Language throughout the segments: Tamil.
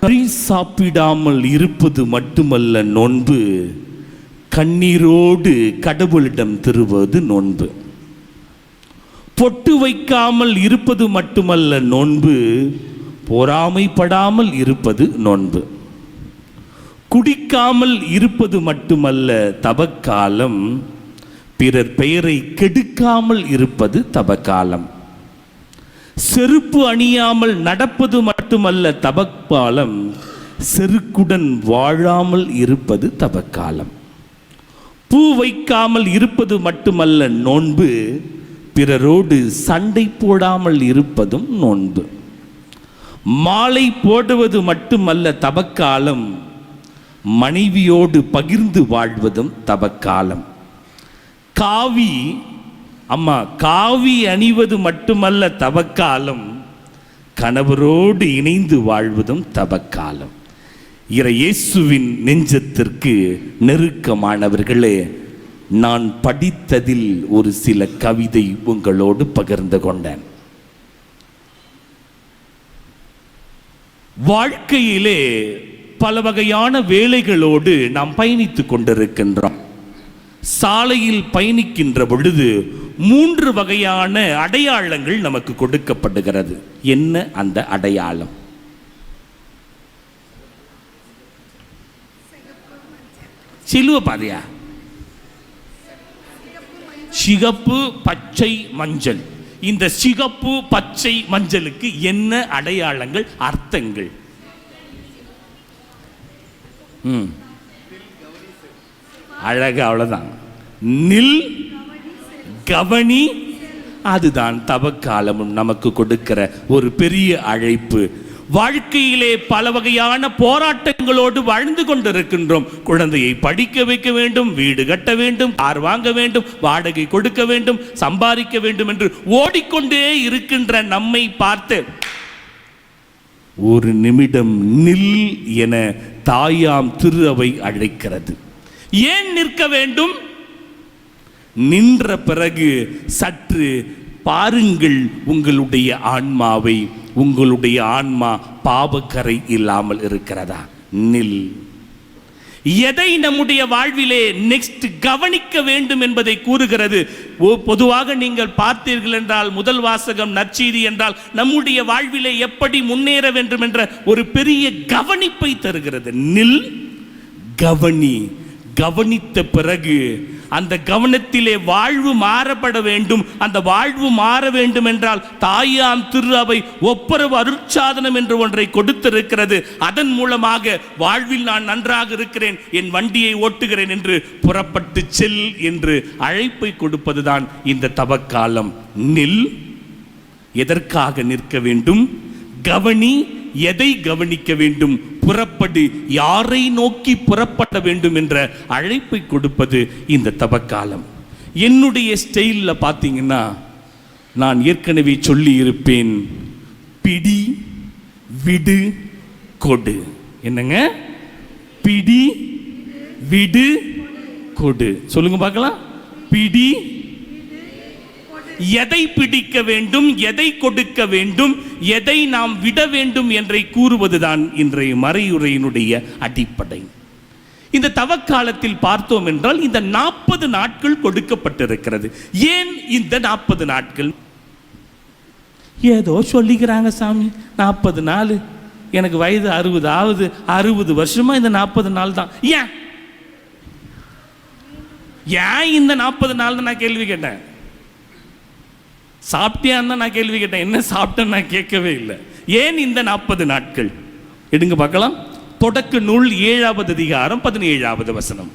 கறி சாப்பிடாமல் இருப்பது மட்டுமல்ல நோன்பு. கண்ணீரோடு கடவுளிடம் திருவது நோன்பு. பொட்டு வைக்காமல் இருப்பது மட்டுமல்ல நோன்பு. பொறாமைப்படாமல் இருப்பது நோன்பு. குடிக்காமல் இருப்பது மட்டுமல்ல தபக்காலம். பிறர் பெயரை கெடுக்காமல் இருப்பது தவக்காலம் செருப்பு அணியாமல் நடப்பது மட்டுமல்ல தபக்காலம். செருக்குடன் வாழாமல் இருப்பது தபக்காலம். பூ வைக்காமல் இருப்பது மட்டுமல்ல நோன்பு. பிறரோடு சண்டை போடாமல் இருப்பதும் நோன்பு. மாலை போடுவது மட்டுமல்ல தபக்காலம். மனைவியோடு பகிர்ந்து வாழ்வதும் தபக்காலம். காவி அம்மா காவி அணிவது மட்டுமல்ல தவக்காலம். கணவரோடு இணைந்து வாழ்வதும் தவக்காலம். இறை இயேசுவின் நெஞ்சத்திற்கு நெருக்கமானவர்களே நான் படித்ததில் ஒரு சில கவிதை உங்களோடு பகிர்ந்து கொண்டேன். வாழ்க்கையிலே பல வகையான வேலைகளோடு நாம் பயணித்துக் கொண்டிருக்கின்றோம். சாலையில் பயணிக்கின்ற பொழுது மூன்று வகையான அடையாளங்கள் நமக்கு கொடுக்கப்படுகிறது. என்ன அந்த அடையாளம்? சிலுவ பாதையா? சிகப்பு பச்சை மஞ்சள். இந்த சிகப்பு பச்சை மஞ்சளுக்கு என்ன அடையாளங்கள்? அர்த்தங்கள். அழகு அவ்வளவுதான். நில் கவனி. அதுதான் தவக்காலமும் நமக்கு கொடுக்கிற ஒரு பெரிய அழைப்பு. வாழ்க்கையிலே பல வகையான போராட்டங்களோடு வாழ்ந்து கொண்டிருக்கின்றோம். குழந்தையை படிக்க வைக்க வேண்டும் வீடு கட்ட வேண்டும் கார் வாங்க வேண்டும் வாடகை கொடுக்க வேண்டும் சம்பாதிக்க வேண்டும் என்று ஓடிக்கொண்டே இருக்கின்ற நம்மை பார்த்து ஒரு நிமிடம் நில் என தாயாம் திரு அவை அழைக்கிறது. ஏன் நிற்க வேண்டும்? நின்ற பிறகு சற்று பாருங்கள் உங்களுடைய ஆன்மாவை. உங்களுடைய ஆன்மா பாவக்கரை இல்லாமல் இருக்கிறதா? நில். எதை நம்முடைய வாழ்விலே நெக்ஸ்ட் கவனிக்க வேண்டும் என்பதை கூறுகிறது? பொதுவாக நீங்கள் பார்த்தீர்கள் என்றால் முதல் வாசகம் நற்செய்தி என்றால் நம்முடைய வாழ்விலே எப்படி முன்னேற வேண்டும் என்ற ஒரு பெரிய கவனிப்பை தருகிறது. நில். கவனி. கவனித்த பிறகு அந்த கவனத்திலே வாழ்வு மாறப்பட வேண்டும். அந்த வாழ்வு மாற வேண்டும் என்றால் தாயாம் திரு அவை ஒப்புரவு அருட்சாதனம் என்று ஒன்றை கொடுத்திருக்கிறது. அதன் மூலமாக வாழ்வில் நான் நன்றாக இருக்கிறேன். என் வண்டியை ஓட்டுகிறேன் என்று புறப்பட்டு செல் என்று அழைப்பை கொடுப்பதுதான் இந்த தவக்காலம். நில் எதற்காக நிற்க வேண்டும்? கவனி எதை கவனிக்க வேண்டும்? புறப்படு யாரை நோக்கி புறப்பட வேண்டும் என்ற அழைப்பை கொடுப்பது இந்த தபக்காலம் என்னுடைய ஸ்டைலில் பார்த்தீங்கன்னா நான் ஏற்கனவே சொல்லி இருப்பேன் பிடி விடு கொடு. என்னங்க? பிடி விடு கொடு. சொல்லுங்க பார்க்கலாம். பிடி எதை பிடிக்க வேண்டும் எதை கொடுக்க வேண்டும் எதை நாம் விட வேண்டும் என்றை கூறுவதுதான் இன்றைய மறையுரையினுடைய அடிப்படை. இந்த தவக்காலத்தில் பார்த்தோம் என்றால் இந்த நாற்பது நாட்கள் கொடுக்கப்பட்டிருக்கிறது. ஏன் இந்த நாற்பது நாட்கள்? ஏதோ சொல்லிக்கிறாங்க சாமி நாற்பது நாள். எனக்கு வயது அறுபது ஆகுது அறுபது வருஷமா இந்த நாற்பது நாள் தான். ஏன்? ஏன் இந்த நாற்பது நாள் தான் நான் கேள்வி கேட்டேன்? சாப்பிட்டியான்னு தான் நான் கேள்வி கேட்டேன். என்ன சாப்பிட்டேன்னு நான் கேட்கவே இல்லை. ஏன் இந்த நாற்பது நாட்கள்? எடுங்க பார்க்கலாம். தொடக்க நூல் ஏழாவது அதிகாரம் பதினேழாவது வசனம்.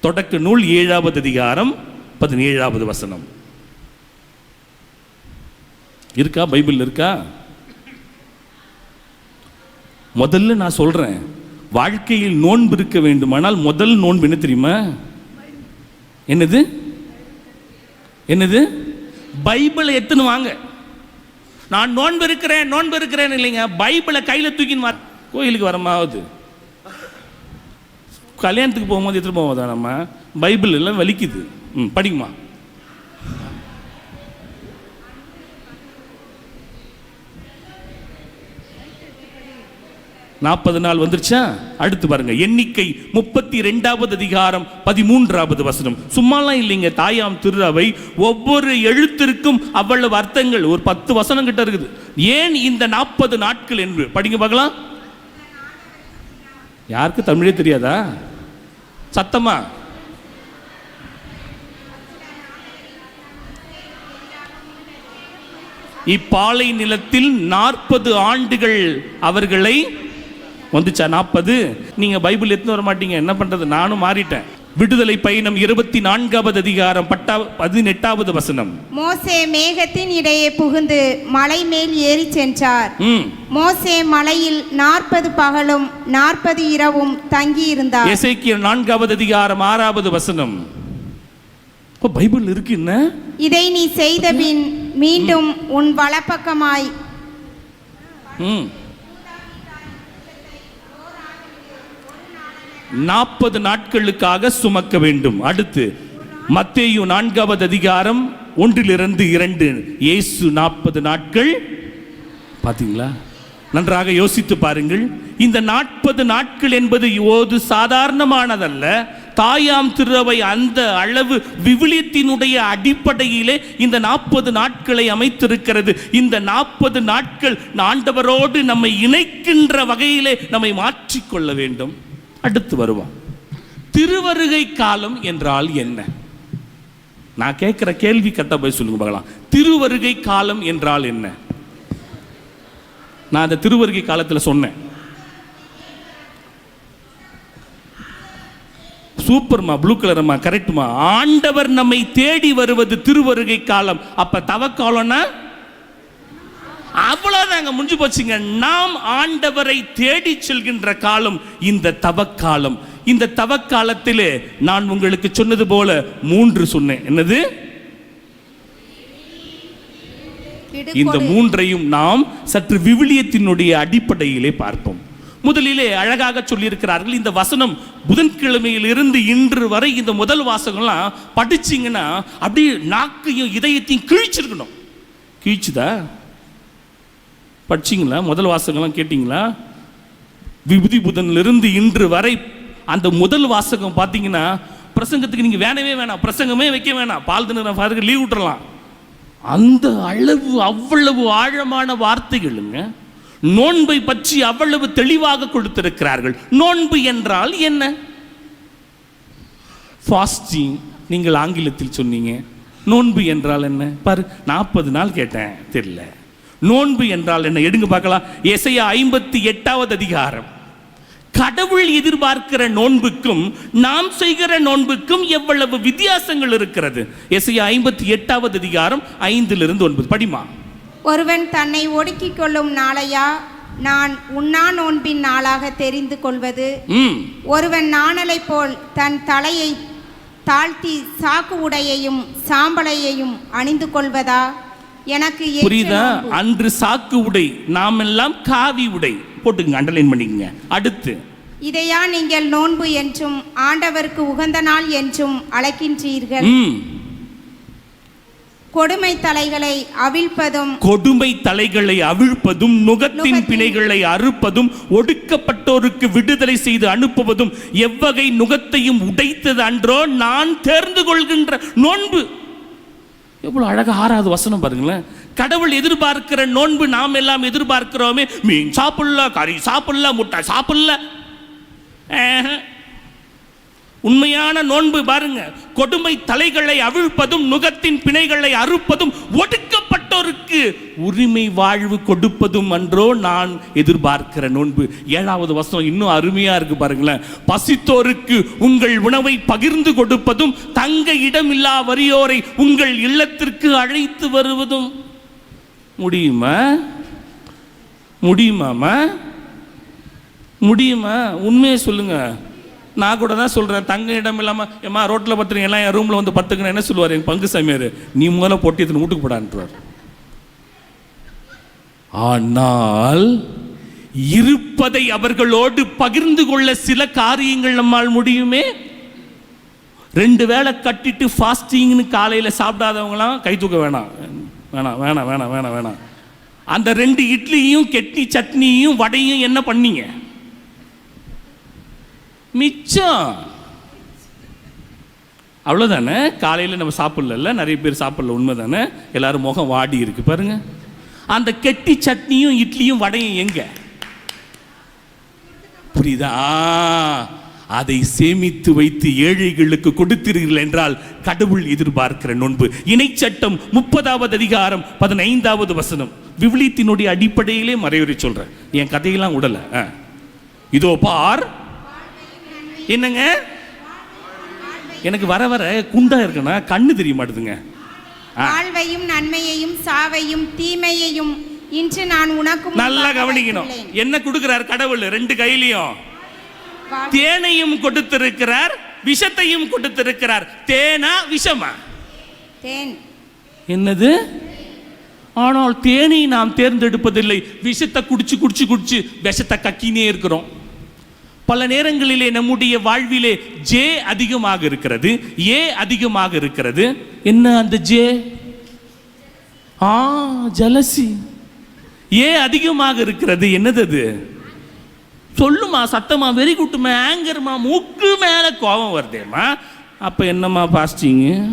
தொடக்க நூல் ஏழாவது அதிகாரம் பதினேழாவது வசனம். இருக்கா? பைபிள் இருக்கா? முதல்ல நான் சொல்றேன். வாழ்க்கையில் நோன்பு இருக்க வேண்டுமானால் முதல் நோன்பு என்ன தெரியுமா? என்னது? என்னது? பைபிளை எத்துன்னு வாங்க. நான் நோன்பு இருக்கிறேன் நோன்பு இருக்கிறேன் இல்லைங்க. பைபிளை கையில் தூக்கின்னு வா. கோயிலுக்கு வரமாவது. கல்யாணத்துக்கு போகும்போது எடுத்துகிட்டு போவோதா நம்ம பைபிள் எல்லாம் வலிக்குது. ம் படிக்குமா நாற்பது நாள் வந்துருச்சா? அடுத்து பாருங்க. எண்ணிக்கை முப்பத்தி ரெண்டாவது அதிகாரம் பதிமூன்றாவது வசனம். சும்மாலாம் இல்லைங்க. தாயாம் திருவை ஒவ்வொரு எழுத்திற்கும் அவ்வளவு அர்த்தங்கள். ஒரு பத்து வசனம் கிட்ட இருக்குது. ஏன் இந்த நாற்பது நாட்கள் என்று? படிங்க பார்க்கலாம். யாருக்கு? தமிழே தெரியாதா? சத்தமா? இப்பாலை நிலத்தில் நாற்பது ஆண்டுகள் அவர்களை வந்துச்சா? நாற்பது நீங்க பைபிள் எடுத்து வர மாட்டீங்க. என்ன பண்றது? நானும் மாறிட்டேன். விடுதலை பயணம் இருபத்தி நான்காவது அதிகாரம் பட்டா பதினெட்டாவது வசனம். மோசே மேகத்தின் இடையே புகுந்து மலை மேல் ஏறி சென்றார். ம். மோசே மலையில் நாற்பது பகலும் நாற்பது இரவும் தங்கியிருந்தார். எசேக்கியல் நான்காவது அதிகாரம் ஆறாவது வசனம். இப்போ பைபிள் இருக்கு என்ன? இதை நீ செய்தபின் மீண்டும் உன் வலப்பக்கமாய் ம். நாற்பது நாட்களுக்காக சுமக்க வேண்டும். அடுத்து மத்தேயு நான்காவது அதிகாரம் ஒன்றிலிருந்து இரண்டு. இயேசு நாற்பது நாட்கள். பார்த்தீங்களா நன்றாக யோசித்து பாருங்கள். இந்த நாற்பது நாட்கள் என்பது ஓது சாதாரணமானதல்ல. தாயாம் திருவை அந்த அளவு விவிலியத்தினுடைய அடிப்படையிலே இந்த நாற்பது நாட்களை அமைத்திருக்கிறது. இந்த நாற்பது நாட்கள் ஆண்டவரோடு நம்மை இணைக்கின்ற வகையிலே நம்மை மாற்றிக்கொள்ள வேண்டும். அடுத்து வருவோம். திருவருகை காலம் என்றால் என்ன? நான் கேட்குற கேள்வி கட்ட போய் சொல்லுங்க பார்க்கலாம். திருவருகை காலம் என்றால் என்ன? நான் அந்த திருவருகை காலத்தில் சொன்னேன். சூப்பர்மா ப்ளூ கலர்மா கரெக்டுமா ஆண்டவர் நம்மை தேடி வருவது திருவருகை காலம் அப்ப தவக்காலம்னா அவ்வளவுதாங்க முடிஞ்சு போச்சுங்க. நாம் ஆண்டவரை தேடி செல்கின்ற காலம் இந்த தவக்காலம். இந்த தவக்காலத்திலே நான் உங்களுக்கு சொன்னது போல மூன்று சொன்னேன். என்னது? இந்த மூன்றையும் நாம் சற்று விவிலியத்தினுடைய அடிப்படையிலே பார்ப்போம் முதலிலே அழகாக சொல்லியிருக்கிறார்கள் இந்த வசனம் புதன்கிழமையில் இருந்து இன்று வரை இந்த முதல் வாசகம்லாம் படிச்சீங்கன்னா அப்படியே நாக்கையும் இதயத்தையும் கிழிச்சிருக்கணும். கிழிச்சுதா? படிச்சிங்களா? முதல் வாசகம்லாம் கேட்டிங்களா? விபூதி புதனிலிருந்து இன்று வரை அந்த முதல் வாசகம் பார்த்தீங்கன்னா பிரசங்கத்துக்கு நீங்கள் வேணவே வேணாம் பிரசங்கமே வைக்க வேணாம். பால் தின ஃபாதருக்கு லீவ் விட்டுறலாம். அந்த அளவு அவ்வளவு ஆழமான வார்த்தைகளுங்க. நோன்பை பற்றி அவ்வளவு தெளிவாக கொடுத்திருக்கிறார்கள். நோன்பு என்றால் என்ன? ஃபாஸ்டிங் நீங்கள் ஆங்கிலத்தில் சொன்னீங்க. நோன்பு என்றால் என்ன? பாரு நாற்பது நாள் கேட்டேன் தெரியல. நோன்பு என்றால் என்ன? எடுங்க பார்க்கலாம். எசையா ஐம்பத்தி எட்டாவது அதிகாரம். கடவுள் எதிர்பார்க்கிற நோன்புக்கும் நாம் செய்கிற நோன்புக்கும் எவ்வளவு வித்தியாசங்கள் இருக்கிறது? எசையா ஐம்பத்தி எட்டாவது அதிகாரம் ஐந்திலிருந்து ஒன்பது. படிமா ஒருவன் தன்னை ஒடுக்கிக் கொள்ளும் நாளையா நான் உண்ணா நோன்பின் நாளாக தெரிந்து கொள்வது? ம். ஒருவன் நாணலை போல் தன் தலையை தாழ்த்தி சாக்கு உடையையும் சாம்பலையையும் அணிந்து கொள்வதா? எனக்கு புரியுதா. அன்று சாக்கு உடை நாம் எல்லாம் காவி உடை. போட்டுங்க அண்டர்லைன் பண்ணிக்கங்க. அடுத்து. இதையா நீங்கள் நோன்பு என்றும் ஆண்டவருக்கு உகந்த நாள் என்றும் அழைக்கின்றீர்கள். கொடுமை தலைகளை அவிழ்ப்பதும் கொடுமை தலைகளை அவிழ்ப்பதும் நுகத்தின் பிணைகளை அறுப்பதும் ஒடுக்கப்பட்டோருக்கு விடுதலை செய்து அனுப்புவதும் எவ்வகை நுகத்தையும் உடைத்தது அன்றோ நான் தேர்ந்து கொள்கின்ற நோன்பு. எவ்வளோ அழகா ஆறாவது வசனம் பாருங்களேன். கடவுள் எதிர்பார்க்கிற நோன்பு நாம் எல்லாம் எதிர்பார்க்கிறோமே. மீன் சாப்பிடல கறி சாப்பிடல முட்டை சாப்பிடல. உண்மையான நோன்பு பாருங்க. கொடுமை தலைகளை அவிழ்ப்பதும் நுகத்தின் பிணைகளை அறுப்பதும் ஒடுக்கப்பட்டோருக்கு உரிமை வாழ்வு கொடுப்பதும் அன்றோ நான் எதிர்பார்க்கிற நோன்பு. ஏழாவது வசனம் இன்னும் அருமையா இருக்கு பாருங்களேன். பசித்தோருக்கு உங்கள் உணவை பகிர்ந்து கொடுப்பதும் தங்க இடமில்லா வறியோரை உங்கள் இல்லத்திற்கு அழைத்து வருவதும். முடியுமா? முடியுமாமா முடியுமா? உண்மையை சொல்லுங்க. நான் கூட தான் சொல்கிறேன் தங்க இடம் இல்லாமல் ஏம்மா ரோட்டில் பத்துறீங்க எல்லாம் என் ரூமில் வந்து பத்துக்கணும் என்ன சொல்லுவார்? என் பங்கு சாமியார் நீ முதல்ல பொட்டி எடுத்துன்னு வீட்டுக்கு போடான்றார். ஆனால் இருப்பதை அவர்களோடு பகிர்ந்து கொள்ள சில காரியங்கள் நம்மால் முடியுமே? ரெண்டு வேளை கட்டிட்டு ஃபாஸ்டிங்னு காலையில் சாப்பிடாதவங்களாம் கை தூக்க வேணாம். வேணாம் வேணாம் வேணாம் வேணாம் வேணாம். அந்த ரெண்டு இட்லியும் கெட்டி சட்னியும் வடையும் என்ன பண்ணீங்க? மிச்சம். அவ்வளோதானே காலையில் நம்ம சாப்பிட்ல நிறைய பேர் சாப்பிட்ல உண்மை தானே எல்லாரும் முகம் வாடி இருக்கு பாருங்க. அந்த கெட்டி சட்னியும் இட்லியும் வடையும் எங்க? புரியுதா? அதை சேமித்து வைத்து ஏழைகளுக்கு கொடுத்தீர்கள் என்றால் கடவுள் எதிர்பார்க்கிற நோன்பு. இணைச்சட்டம் முப்பதாவது அதிகாரம் பதினைந்தாவது வசனம். விவிலியத்தினுடைய அடிப்படையிலே மறைவுரை சொல்றேன். என் கதையெல்லாம் உடல. ஆ. இதோ பார் என்னங்க? எனக்கு வர வர குண்டா இருக்குன்னா கண்ணு தெரிய மாட்டுதுங்க. வாழ்வையும் நன்மையையும் சாவையும் தீமையையும் இன்று நான் உனக்கு நல்லா கவனிக்கணும். என்ன கொடுக்கிறார் கடவுள்? ரெண்டு கையிலையும். தேனையும் கொடுத்திருக்கிறார் விஷத்தையும் கொடுத்திருக்கிறார். தேனா விஷமா? தேன். என்னது? ஆனால் தேனை நாம் தேர்ந்தெடுப்பதில்லை. விஷத்தை குடிச்சு குடிச்சு குடிச்சு விஷத்தை கக்கினே இருக்கிறோம். பல நேரங்களிலே நம்முடைய வாழ்விலே ஜே அதிகமாக இருக்கிறது ஏ அதிகமாக இருக்கிறது. என்ன அந்த ஜே ஆ ஜலசி. ஏ அதிகமாக இருக்கிறது. என்னது அது? சொல்லுமா சத்தமா வெறி குட்டுமா ஆங்கர்மா மூக்கு மேல கோபம் வருதேம்மா. அப்ப என்னம்மா பாஸ்டிங்க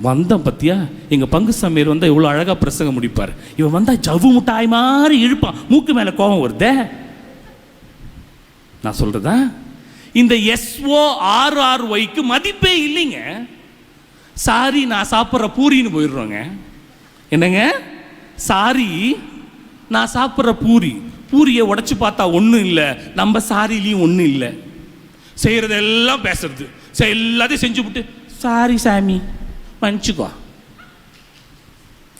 வந்தேன் பத்தியா? எங்க பங்கு சமையர் வந்தா இவ்வளோ அழகா பிரசங்கம் முடிப்பார். இவன் வந்தா ஜவ்வு முட்டாய் மாதிரி இழுப்பான். மூக்கு மேல கோபம் வருதே. நான் சொல்றதா? இந்த எஸ்ஓ ஆர் ஆர் ஒய்க்கு மதிப்பே இல்லைங்க. சாரி நான் சாப்பிட்ற பூரின்னு போயிடுறோங்க. என்னங்க? சாரி நான் சாப்பிட்ற பூரி. பூரியை உடச்சி பார்த்தா ஒன்றும் இல்லை. நம்ம சாரிலையும் ஒன்றும் இல்லை. செய்கிறதெல்லாம் பேசுறது. எல்லாத்தையும் செஞ்சு விட்டு சாரி சாமி. மன்னிச்சுக்கோ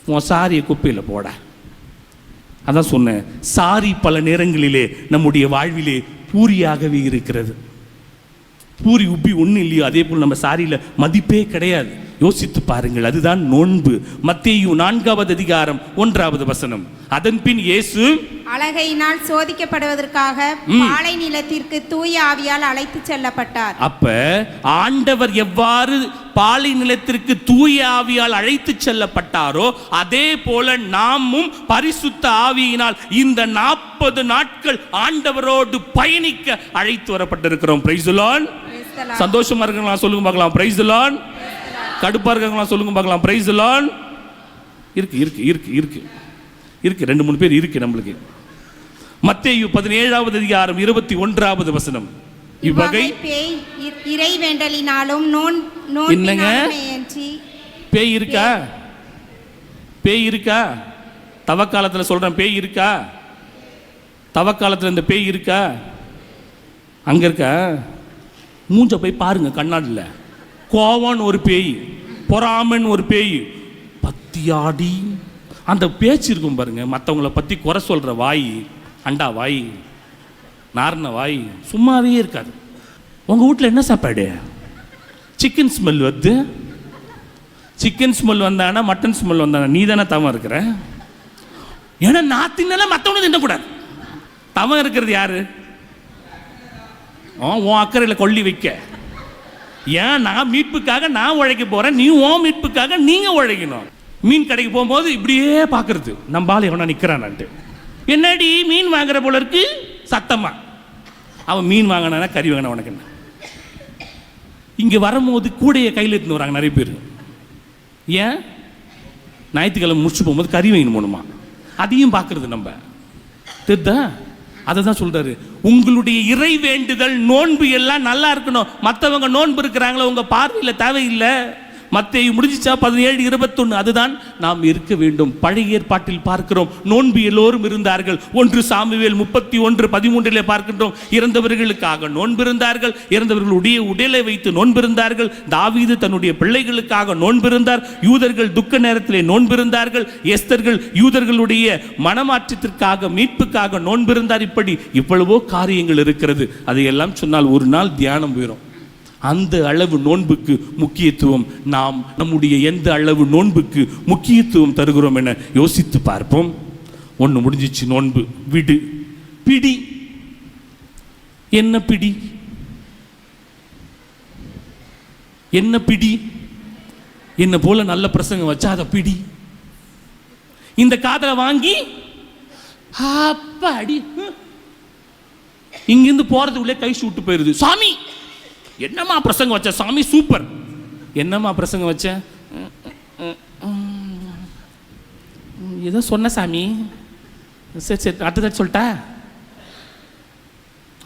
உன் சாரியை குப்பையில் போட. அதான் சொன்னேன் சாரி பல நேரங்களிலே நம்முடைய வாழ்விலே பூரியாகவே இருக்கிறது. பூரி உப்பி ஒன்றும் இல்லையோ அதே போல் நம்ம சாரியில் மதிப்பே கிடையாது. யோசித்து பாருங்கள் அதுதான் நோன்பு. மத்தேயும் நான்காவது அதிகாரம் ஒன்றாவது வசனம். அதன் பின் இயேசு அழகையினால் சோதிக்கப்படுவதற்காக ம். பாலை நிலத்திற்கு தூய ஆவியால் அழைத்துச் செல்லப்பட்டார். அப்ப ஆண்டவர் எவ்வாறு பாலை நிலத்திற்கு தூய ஆவியால் அழைத்து செல்லப்பட்டாரோ அதே போல நாமும் பரிசுத்த ஆவியினால் இந்த நாற்பது நாட்கள் ஆண்டவரோடு பயணிக்க அழைத்து வரப்பட்டிருக்கிறோம். பிரைசுலான். சந்தோஷமா இருக்கலாம் சொல்லுங்க பார்க்கலாம். பிரைசுலான் கடுப்பா இருக்காங்களா சொல்லுங்க பார்க்கலாம். பிரைசுலான் இருக்கு இருக்கு இருக்கு இருக்கு. இருக்கு ரெண்டு மூணு பேர் இருக்கு நம்மளுக்கு. மத்தேயு பதினேழாவது அதிகாரம் இருபத்தி ஒன்றாவது வசனம். இவ்வகை இறை வேண்டலினாலும் நோன் என்னங்க? பேய் இருக்கா? பேய் இருக்கா? தவக்காலத்தில் சொல்றேன் பேய் இருக்கா? தவக்காலத்தில் இந்த பேய் இருக்கா? அங்க இருக்கா? மூஞ்ச போய் பாருங்க கண்ணாடியில். கோவம்னு ஒரு பேய் பொறாமன்னு ஒரு பேய் பத்தியாடி. அந்த பேச்சு இருக்கும் பாருங்க. மற்றவங்கள பற்றி குறை சொல்கிற வாய் அண்டா வாய் நார்ன வாய் சும்மாவே இருக்காது. உங்கள் வீட்டில் என்ன சாப்பாடு? சிக்கன் ஸ்மெல் வருது. சிக்கன் ஸ்மெல் வந்தானா மட்டன் ஸ்மெல் வந்தானா நீ தானே தவம் இருக்கிற? ஏன்னா நான் தின்னல மற்றவனு தின்னக்கூடாது. தவம் இருக்கிறது யாரு? உன் அக்கறையில் கொல்லி வைக்க. ஏன் நான் மீட்புக்காக நான் உழைக்க போகிறேன் நீ உன் மீட்புக்காக நீங்கள் உழைக்கணும். மீன் கடைக்கு போகும்போது இப்படியே பார்க்கறது. நம்ம ஆள் எவனா நிற்கிறான்ட்டு என்னடி மீன் வாங்குற போல இருக்கு? சத்தமா. அவன் மீன் வாங்கினா கறி வாங்கின உனக்கு என்ன? இங்கே வரும்போது கூடையை கையில் எடுத்துன்னு வராங்க நிறைய பேர். ஏன்? ஞாயிற்றுக்கிழமை முடிச்சு போகும்போது கறி வாங்கின்னு போகணுமா? அதையும் பார்க்கறது நம்ம. தெரிதா? அதை தான் சொல்கிறாரு உங்களுடைய இறை வேண்டுதல் நோன்பு எல்லாம் நல்லா இருக்கணும். மற்றவங்க நோன்பு இருக்கிறாங்களோ உங்கள் பார்வையில் தேவையில்லை. மத்திய முடிஞ்சிச்சா பதினேழு இருபத்தொன்னு அதுதான் நாம் இருக்க வேண்டும். பழைய ஏற்பாட்டில் பார்க்கிறோம். நோன்பு எல்லோரும் இருந்தார்கள். ஒன்று சாமுவேல் முப்பத்தி ஒன்று பதிமூன்றிலே பார்க்கின்றோம். இறந்தவர்களுக்காக நோன்பிருந்தார்கள் இறந்தவர்களுடைய உடலை வைத்து நோன்பிருந்தார்கள் தாவீது தன்னுடைய பிள்ளைகளுக்காக நோன்பிருந்தார் யூதர்கள் துக்க நேரத்திலே நோன்பிருந்தார்கள் எஸ்தர்கள் யூதர்களுடைய மனமாற்றத்திற்காக மீட்புக்காக நோன்பிருந்தார் இப்படி இவ்வளவோ காரியங்கள் இருக்கிறது. அதையெல்லாம் சொன்னால் ஒரு நாள் தியானம் போயிடும் அந்த அளவு நோன்புக்கு முக்கியத்துவம் நாம் நம்முடைய எந்த அளவு நோன்புக்கு முக்கியத்துவம் தருகிறோம் என யோசித்து பார்ப்போம். ஒன்று முடிஞ்சிச்சு நோன்பு. விடு. பிடி. என்ன பிடி? என்ன பிடி? என்ன போல நல்ல பிரசங்கம் வச்சா அதை பிடி? இந்த காதலை வாங்கி அப்பா அடி இங்கிருந்து போறதுக்குள்ளே கை விட்டு போயிருது. சாமி என்னம்மா பிரசங்கம் வச்ச? சாமி சூப்பர். என்னம்மா பிரசங்கம் வச்ச? ஏதோ சொன்ன சாமி. சரி சரி அடுத்ததாச்சு சொல்லிட்டா?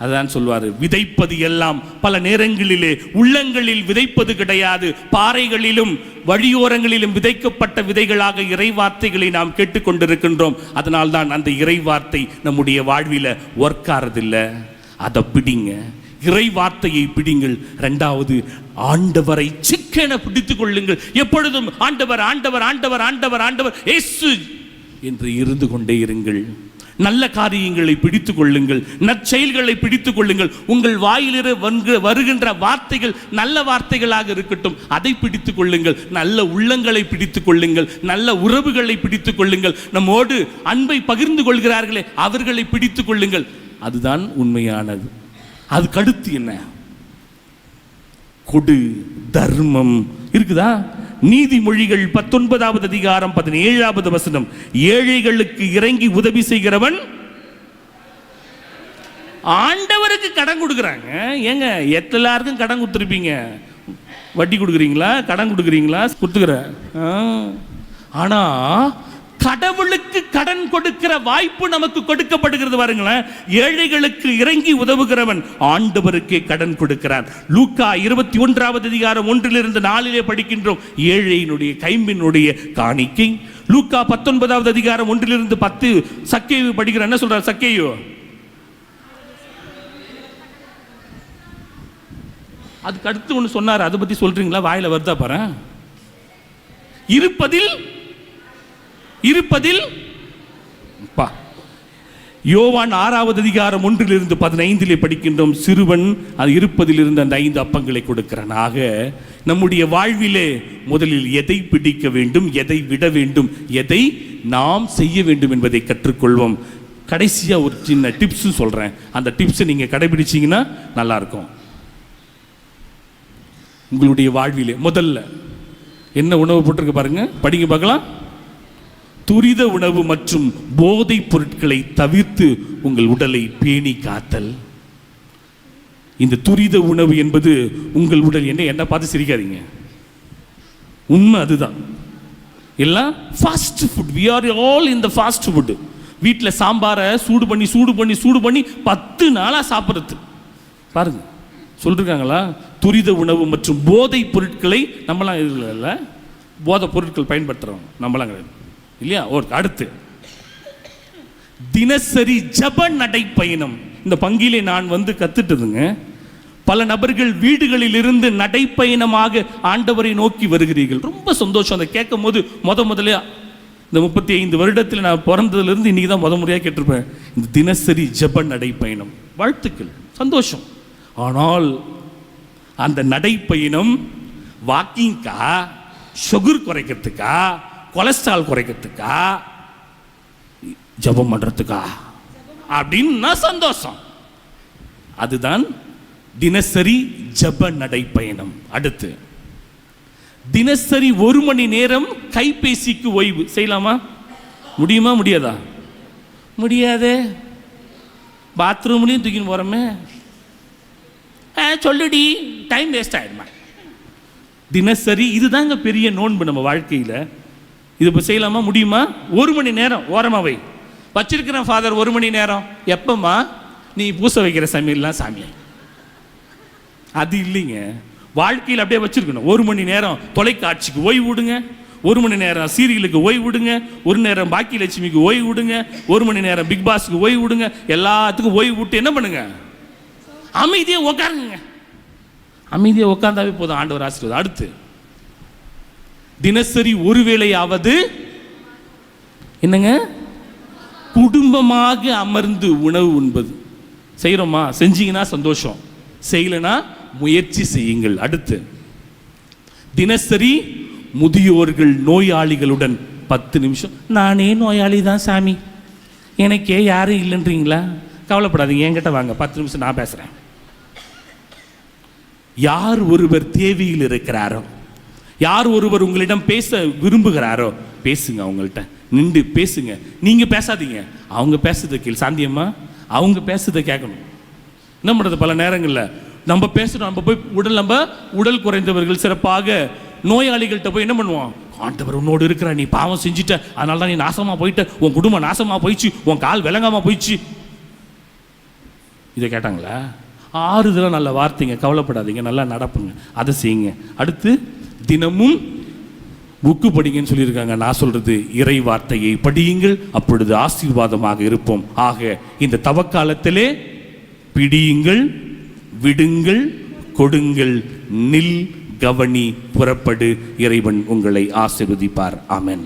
அதான் சொல்வாரு விதைப்பது எல்லாம் பல நேரங்களிலே உள்ளங்களில் விதைப்பது கிடையாது. பாறைகளிலும் வழியோரங்களிலும் விதைக்கப்பட்ட விதைகளாக இறை வார்த்தைகளை நாம் கேட்டுக்கொண்டிருக்கின்றோம் அதனால் தான் அந்த இறை வார்த்தை நம்முடைய வாழ்வில ஒர்க் ஆறதில்ல. அதை பிடிங்க. இறை வார்த்தையை பிடிங்கள். ரெண்டாவது ஆண்டவரை சிக்கென பிடித்துக் கொள்ளுங்கள். எப்பொழுதும் ஆண்டவர் ஆண்டவர் ஆண்டவர் ஆண்டவர் ஆண்டவர் இயேசு என்று இருந்து கொண்டே இருங்கள். நல்ல காரியங்களை பிடித்துக் கொள்ளுங்கள். நற்செயல்களை பிடித்துக் கொள்ளுங்கள். உங்கள் வாயிலிருந்து வருகின்ற வார்த்தைகள் நல்ல வார்த்தைகளாக இருக்கட்டும். அதை பிடித்துக் கொள்ளுங்கள். நல்ல உள்ளங்களை பிடித்துக் கொள்ளுங்கள். நல்ல உறவுகளை பிடித்துக் கொள்ளுங்கள். நம்மோடு அன்பை பகிர்ந்து கொள்கிறார்களே அவர்களை பிடித்துக் கொள்ளுங்கள். அதுதான் உண்மையானது. அதுக்கடுத்து என்ன? கொடு தர்மம். இருக்குதா? நீதிமொழிகள் பத்தொன்பதாவது அதிகாரம் பதினேழாவது வசனம். ஏழைகளுக்கு இறங்கி உதவி செய்கிறவன் ஆண்டவருக்கு கடன் கொடுக்குறாங்க. ஏங்க எல்லாருக்கும் கடன் கொடுத்துருப்பீங்க. வட்டி கொடுக்குறீங்களா? கடன் கொடுக்குறீங்களா? கொடுத்துக்கிற ஆ. கடவுளுக்கு கடன் கொடுக்கிற வாய்ப்பு நமக்கு கொடுக்கப்படுகிறது பாருங்களேன். ஏழைகளுக்கு இறங்கி உதவுகிறவன் ஆண்டவருக்கே கடன் கொடுக்கிறான். லூக்கா இருபத்தி ஒன்றாவது அதிகாரம் ஒன்றிலிருந்து நாளிலே படிக்கின்றோம். ஏழையினுடைய கைம்பினுடைய காணிக்கை. லூக்கா பத்தொன்பதாவது அதிகாரம் ஒன்றிலிருந்து பத்து. சக்கேயு படிக்கிற என்ன சொல்றார் சக்கேயு? அதுக்கு அடுத்து ஒன்று சொன்னார். அதை பத்தி சொல்றீங்களா? வாயில வருதா பாரு. இருப்பதில் இருப்பதில் பா யோவான் ஆறாவது அதிகாரம் ஒன்றிலிருந்து பதினைந்திலே படிக்கின்றோம். சிறுவன் அது இருப்பதில் இருந்து அந்த ஐந்து அப்பங்களை கொடுக்கிறான். ஆக நம்முடைய வாழ்விலே முதலில் எதை பிடிக்க வேண்டும் எதை விட வேண்டும் எதை நாம் செய்ய வேண்டும் என்பதை கற்றுக்கொள்வோம். கடைசியாக ஒரு சின்ன டிப்ஸ் சொல்கிறேன் அந்த டிப்ஸை நீங்கள் கடைபிடிச்சிங்கன்னா நல்லா இருக்கும் உங்களுடைய வாழ்விலே முதல்ல என்ன உணவு போட்டிருக்கு பாருங்கள் படிங்க பார்க்கலாம். துரித உணவு மற்றும் போதைப் பொருட்களை தவிர்த்து உங்கள் உடலை பேணி காத்தல். இந்த துரித உணவு என்பது உங்கள் உடல் என்ன என்ன பார்த்து சிரிக்காதீங்க. உண்மை அதுதான். எல்லாம் fast food we are all இந்த ஃபாஸ்ட் ஃபுட்டு வீட்டில் சாம்பாரை சூடு பண்ணி சூடு பண்ணி சூடு பண்ணி பத்து நாளாக சாப்பிட்றது. பாருங்க. சொல்லிருக்காங்களா? துரித உணவு மற்றும் போதைப் பொருட்களை நம்மளாம் இல்லை. போதைப் பொருட்கள் பயன்படுத்துகிறோம் நம்மளாம் கிடையாது. இல்லையா? ஒரு அடுத்து. தினசரி ஜப நடைப்பயணம் இந்த பங்கிலே நான் வந்து கத்துட்டதுங்க. பல நபர்கள் வீடுகளில் இருந்து நடைப்பயணமாக ஆண்டவரை நோக்கி வருகிறீர்கள். ரொம்ப சந்தோஷம். அதை கேட்கும் போது முத முதலே இந்த முப்பத்தி ஐந்து வருடத்தில் நான் பிறந்ததுலேருந்து இன்னைக்கு தான் முத முறையாக கேட்டிருப்பேன். இந்த தினசரி ஜப நடைப்பயணம் வாழ்த்துக்கள். சந்தோஷம். ஆனால் அந்த நடைப்பயணம் வாக்கிங்க்கா சுகர் குறைக்கிறதுக்கா? கொலஸ்ட்ரால் குறைக்கிறதுக்கா? ஜெபம் பண்ணுறதுக்கா அப்படின்னா சந்தோஷம். அதுதான் தினசரி ஜெப நடைப்பயணம். அடுத்து தினசரி ஒரு மணி நேரம் கைபேசிக்கு ஓய்வு. செய்யலாமா? முடியுமா முடியாதா? முடியாதே. பாத்ரூம்லேயும் தூக்கின்னு போகிறோமே ஆ சொல்லுடி டைம் வேஸ்ட் ஆகிடுமா தினசரி இதுதாங்க பெரிய நோன்பு நம்ம வாழ்க்கையில். இது இப்போ செய்யலாமா? முடியுமா? ஒரு மணி நேரம். ஓரமாக வை. வச்சிருக்கிறேன் ஃபாதர் ஒரு மணி நேரம். எப்பம்மா? நீ பூச வைக்கிற சமையல்லாம் சாமி அது இல்லைங்க. வாழ்க்கையில் அப்படியே வச்சுருக்கணும். ஒரு மணி நேரம் தொலைக்காட்சிக்கு ஓய்வு விடுங்க. ஒரு மணி நேரம் சீரியலுக்கு ஓய்வு விடுங்க. ஒரு நேரம் பாக்கி லட்சுமிக்கு ஓய்வு விடுங்க. ஒரு மணி நேரம் பிக் பாஸ்க்கு ஓய்வு விடுங்க. எல்லாத்துக்கும் ஓய்வு விட்டு என்ன பண்ணுங்க? அமைதியாக உட்காருங்க அமைதியாக உட்காந்தாவே போதும். ஆண்டவர் ஆசீர்வாதம். அடுத்து தினசரி ஒருவேளையாவது என்னங்க? குடும்பமாக அமர்ந்து உணவு உண்பது. செய்கிறோமா செஞ்சீங்கன்னா சந்தோஷம். செய்யலைன்னா முயற்சி செய்யுங்கள். அடுத்து தினசரி முதியோர்கள் நோயாளிகளுடன் பத்து நிமிஷம். நானே நோயாளி தான் சாமி. எனக்கே யாரும் இல்லைன்றீங்களா? கவலைப்படாதீங்க. என்கிட்ட வாங்க. பத்து நிமிஷம் நான் பேசுகிறேன் யார் ஒருவர் தேவையில் இருக்கிறாரோ யார் ஒருவர் உங்களிடம் பேச விரும்புகிறாரோ பேசுங்க அவங்கள்ட்ட. நின்று பேசுங்க. நீங்கள் பேசாதீங்க. அவங்க பேசுறதை கேள். சாந்தியம்மா அவங்க பேசுறதை கேட்கணும். என்ன பண்ணுறது பல நேரங்களில் நம்ம பேசுகிறோம் நம்ம போய் உடல் நம்ம உடல் குறைந்தவர்கள் சிறப்பாக நோயாளிகள்கிட்ட போய் என்ன பண்ணுவோம்? ஆண்டவர் உன்னோடு இருக்கிற நீ பாவம் செஞ்சுட்ட. அதனால தான் நீ நாசமாக போயிட்ட. உன் குடும்பம் நாசமாக போயிடுச்சு. உன் கால் விளங்காமல் போயிடுச்சு. இதை கேட்டாங்களா? ஆறுதலாக நல்ல வார்த்தைங்க. கவலைப்படாதீங்க. நல்லா நடப்புங்க. அதை செய்யுங்க. அடுத்து தினமும் புக்கு படிங்கன்னு சொல்லியிருக்காங்க. நான் சொல்றது இறை வார்த்தையை படியுங்கள் அப்பொழுது ஆசீர்வாதமாக இருப்போம். ஆக இந்த தவக்காலத்திலே பிடியுங்கள் விடுங்கள் கொடுங்கள் நில் கவனி புறப்படு இறைவன் உங்களை ஆசீர்வதிப்பார். அமன்